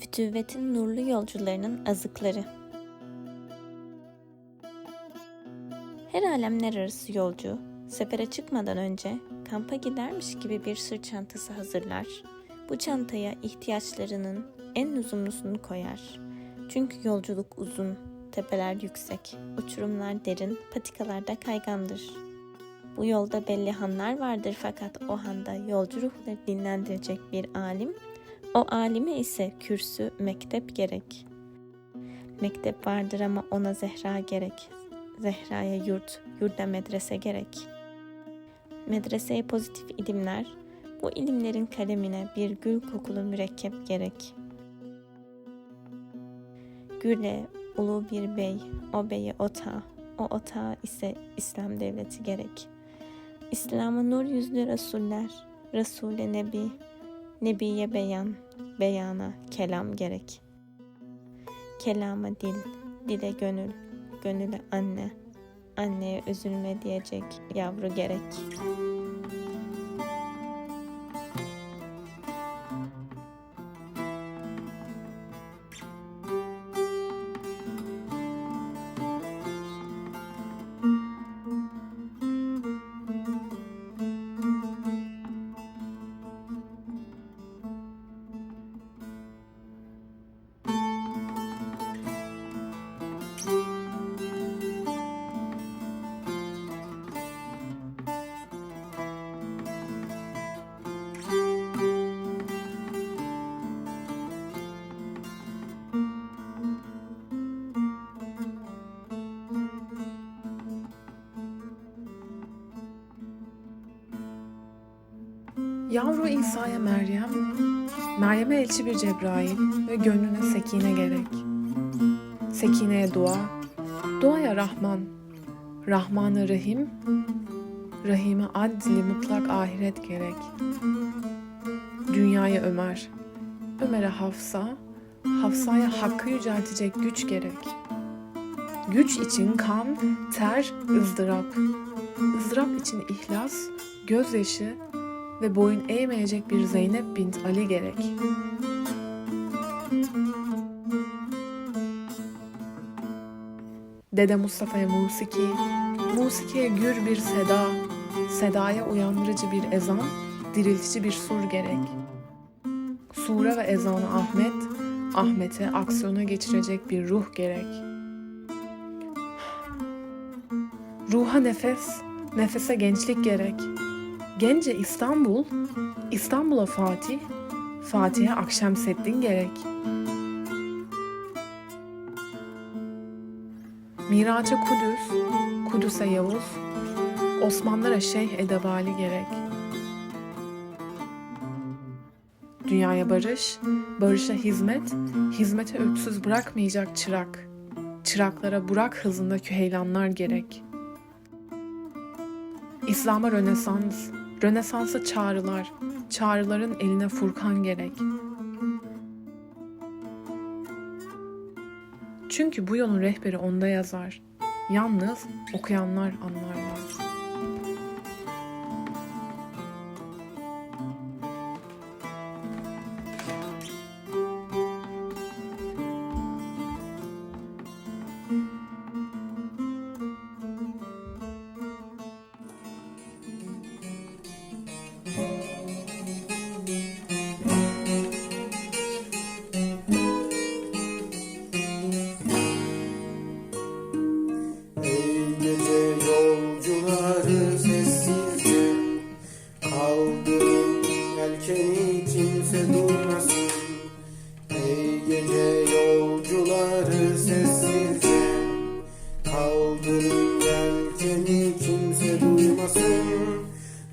Fütüvvetin nurlu yolcularının azıkları. Her alemler arası yolcu, sefere çıkmadan önce kampa gidermiş gibi bir sırt çantası hazırlar. Bu çantaya ihtiyaçlarının en uzunlusunu koyar. Çünkü yolculuk uzun, tepeler yüksek, uçurumlar derin, patikalarda kaygandır. Bu yolda belli hanlar vardır fakat o handa yolcu ruhları dinlendirecek bir alim, o alime ise kürsü, mektep gerek. Mektep vardır ama ona Zehra gerek. Zehra'ya yurt, yurda medrese gerek. Medreseye pozitif ilimler, bu ilimlerin kalemine bir gül kokulu mürekkep gerek. Güle, ulu bir bey, o beye ota, o ota ise İslam devleti gerek. İslam'a nur yüzlü Resuller, Resul'e Nebi, Nebiye beyan, beyana kelam gerek. Kelama dil, dile gönül, gönüle anne, anneye üzülme diyecek yavru gerek. Yavru İsa'ya Meryem, Meryem'e elçi bir Cebrail ve gönlüne sekine gerek. Sekineye dua, duaya Rahman, Rahman'a Rahim, Rahim'e adli mutlak ahiret gerek. Dünyaya Ömer, Ömer'e Hafsa, Hafsa'ya hakkı yüceltecek güç gerek. Güç için kan, ter, ızdırap. ızdırap için ihlas, gözyaşı ve boyun eğmeyecek bir Zeynep bint Ali gerek. Dede Mustafa'ya musiki, musikiye gür bir seda, sedaya uyandırıcı bir ezan, diriltici bir sur gerek. Sura ve ezanı Ahmet, Ahmet'e aksiyona geçirecek bir ruh gerek. Ruha nefes, nefese gençlik gerek. Gence İstanbul, İstanbul'a Fatih, Fatih'e Akşemseddin gerek. Miraç'a Kudüs, Kudüs'e Yavuz, Osmanlılara Şeyh Edebali gerek. Dünyaya barış, barışa hizmet, hizmete öksüz bırakmayacak çırak. Çıraklara Burak hızında küheylanlar gerek. İslam'a Rönesans, Rönesans'a çağrılar, çağrıların eline Furkan gerek. Çünkü bu yolun rehberi onda yazar. Yalnız okuyanlar anlarlar.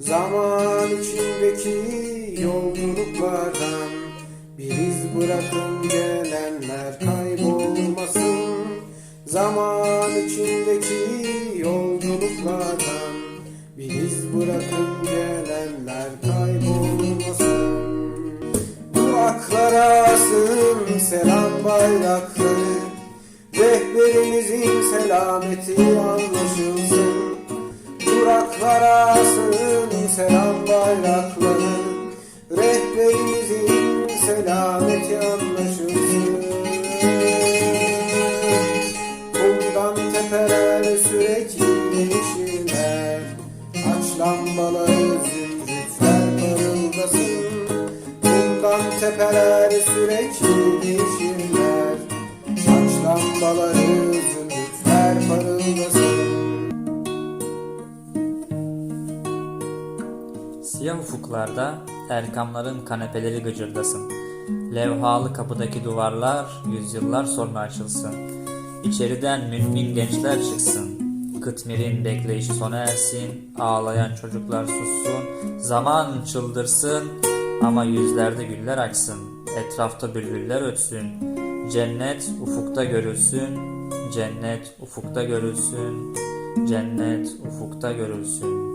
Zaman içindeki yolculuklardan Bir iz bırakın gelenler kaybolmasın. Zaman içindeki yolculuklardan Bir iz bırakın gelenler kaybolmasın. Duraklara asın selam bayrakları. Rehberimizin selameti anlaşılsın. Duraklara asın selam bayrakları Rehberimizin selameti anlaşılsın Kumdan tepeler sürekli değişirler Aç lambaları zümrütler parıldasın. Kumdan tepeler sürekli değişirler Aç lambaları Siyah ufuklarda erkamların kanepeleri gıcırdasın. Levhalı kapıdaki duvarlar yüzyıllar sonra açılsın. İçeriden mümin gençler çıksın. Kıtmir'in bekleyişi sona ersin. Ağlayan çocuklar sussun. Zaman çıldırsın. Ama yüzlerde güller açsın. Etrafta bülbüller ötsün. Cennet ufukta görülsün. Cennet ufukta görülsün. Cennet ufukta görülsün.